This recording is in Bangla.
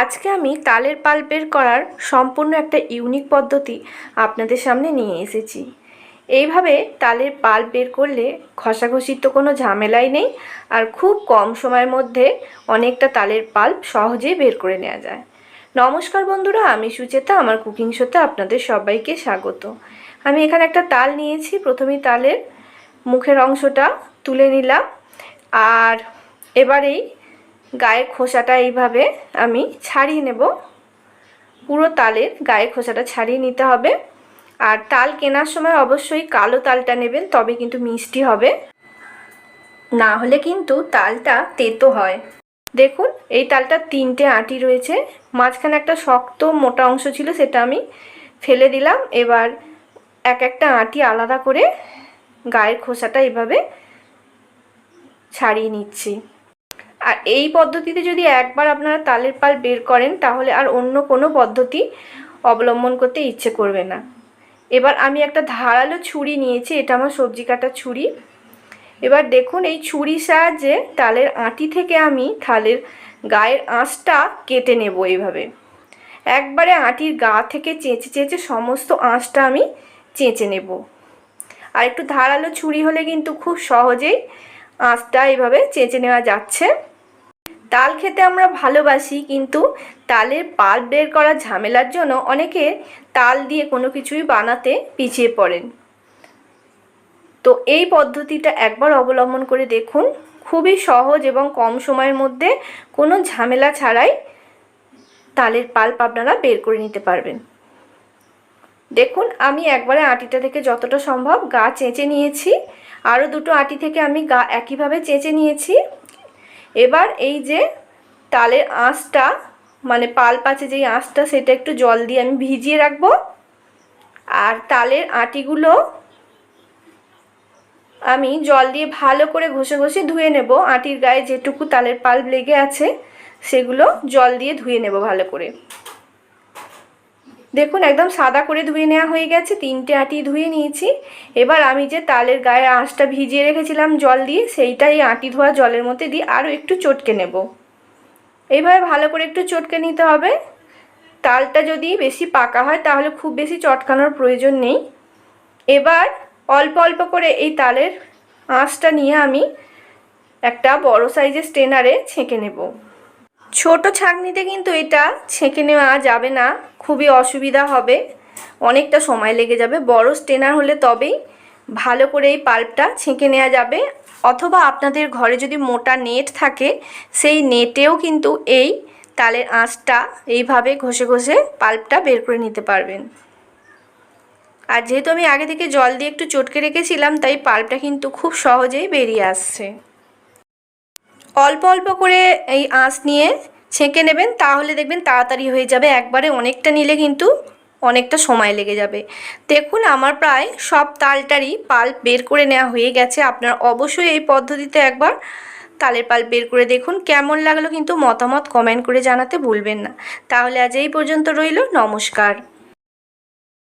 আজকে আমি তালের পাল্প বের করার সম্পূর্ণ একটা ইউনিক পদ্ধতি আপনাদের সামনে নিয়ে এসেছি। এইভাবে তালের পাল বের করলে ঘষাঘষির তো কোনো ঝামেলাই নেই আর খুব কম সময়ের মধ্যে অনেকটা তালের পাল্প সহজেই বের করে নেওয়া যায়। নমস্কার বন্ধুরা, আমি সুচেতা, আমার কুকিং শোতে আপনাদের সবাইকে স্বাগত। আমি এখানে একটা তাল নিয়েছি, প্রথমেই তালের মুখের অংশটা তুলে নিলাম। আর এবারেই গায়ের খোসাটা এইভাবে আমি ছাড়িয়ে নেব। পুরো তালের গায়ের খোসাটা ছাড়িয়ে নিতে হবে। আর তাল কেনার সময় অবশ্যই কালো তালটা নেবেন, তবে কিন্তু মিষ্টি হবে। না হলে কিন্তু তালটা তেতো হয়। দেখুন, এই তালটা তিনটে আঁটি রয়েছে। মাঝখানে একটা শক্ত মোটা অংশ ছিল, সেটা আমি ফেলে দিলাম। এবার এক একটা আঁটি আলাদা করে গায়ের খোসাটা এভাবে ছাড়িয়ে নিচ্ছি। আর এই পদ্ধতিতে যদি একবার আপনারা তালের পাল বের করেন, তাহলে আর অন্য কোনো পদ্ধতি অবলম্বন করতে ইচ্ছে করবে না। এবার আমি একটা ধারালো ছুরি নিয়েছি, এটা আমার সবজি কাটার ছুরি। এবার দেখুন, এই ছুরির সাহায্যে তালের আঁটি থেকে আমি থালের গায়ের আঁশটা কেটে নেব এইভাবে। একবারে আঁটির গা থেকে চেঁচে চেঁচে সমস্ত আঁশটা আমি চেঁচে নেব। আর একটু ধারালো ছুরি হলে কিন্তু খুব সহজেই আঁশটা এইভাবে চেঁচে নেওয়া যাচ্ছে। তাল খেতে আমরা ভালোবাসি, কিন্তু তালের পাল্প বের করার ঝামেলার জন্য অনেকে তাল দিয়ে কোনো কিছুই বানাতে পিছিয়ে পড়েন। তো এই পদ্ধতিটা একবার অবলম্বন করে দেখুন। খুবই সহজ এবং কম সময়ের মধ্যে কোনো ঝামেলা ছাড়াই তালের পাল্প আপনারা বের করে নিতে পারবেন। দেখুন, আমি একবারে আটিটা থেকে যতটা সম্ভব গা চেঁচে নিয়েছি। আরও দুটো আটি থেকে আমি গা একইভাবে চেঁচে নিয়েছি। এবার এই যে তালের আঁশটা মানে পাল পাচে যেই আঁশটা, সেটা একটু জল দিয়ে আমি ভিজিয়ে রাখব। আর তালের আটিগুলো আমি জল দিয়ে ভালো করে ঘষে ঘষে ধুয়ে নেব। আটির গায়ে যেটুকু তালের পাল্প লেগে আছে, সেগুলো জল দিয়ে ধুয়ে নেব ভালো করে। দেখুন, একদম সাদা করে ধুয়ে নেওয়া হয়ে গেছে, তিনটে আটি ধুয়ে নিয়েছি। এবার আমি যে তালের গায়ে আঁশটা ভিজিয়ে রেখেছিলাম জল দিয়ে সেইটা এই আটি ধোয়া জলের মধ্যে দিয়ে আরও একটু চটকে নেব। এইভাবে ভালো করে একটু চটকে নিতে হবে। তালটা যদি বেশি পাকা হয়, তাহলে খুব বেশি চটকানোর প্রয়োজন নেই। এবার অল্প অল্প করে এই তালের আঁশটা নিয়ে আমি একটা বড় সাইজের স্টেনারে ছেঁকে নেব। ছোট ছাঁকনিতে কিন্তু এটা ছেঁকে নেওয়া যাবে না, খুবই অসুবিধা হবে, অনেকটা সময় লেগে যাবে। বড় স্টেনার হলে তবেই ভালো করে এই পাল্পটা ছেঁকে নেওয়া যাবে। অথবা আপনাদের ঘরে যদি মোটা নেট থাকে, সেই নেটেও কিন্তু এই তালের আঁশটা এইভাবে ঘষে ঘষে পাল্পটা বের করে নিতে পারবেন। আর যেহেতু আমি আগে থেকে জল দিয়ে একটু চটকে রেখেছিলাম, তাই পাল্পটা কিন্তু খুব সহজেই বেরিয়ে আসছে। অল্প অল্প করে এই আঁশ নিয়ে ছেঁকে নেবেন, তাহলে দেখবেন তাড়াতাড়ি হয়ে যাবে। একবারে অনেকটা নিলে কিন্তু অনেকটা সময় লেগে যাবে। দেখুন, আমার প্রায় সব তালটারই পাল্প বের করে নেওয়া হয়ে গেছে। আপনারা অবশ্যই এই পদ্ধতিতে একবার তালের পাল্প বের করে দেখুন। কেমন লাগল কিন্তু মতামত কমেন্ট করে জানাতে ভুলবেন না। তাহলে আজ এই পর্যন্ত রইল। নমস্কার।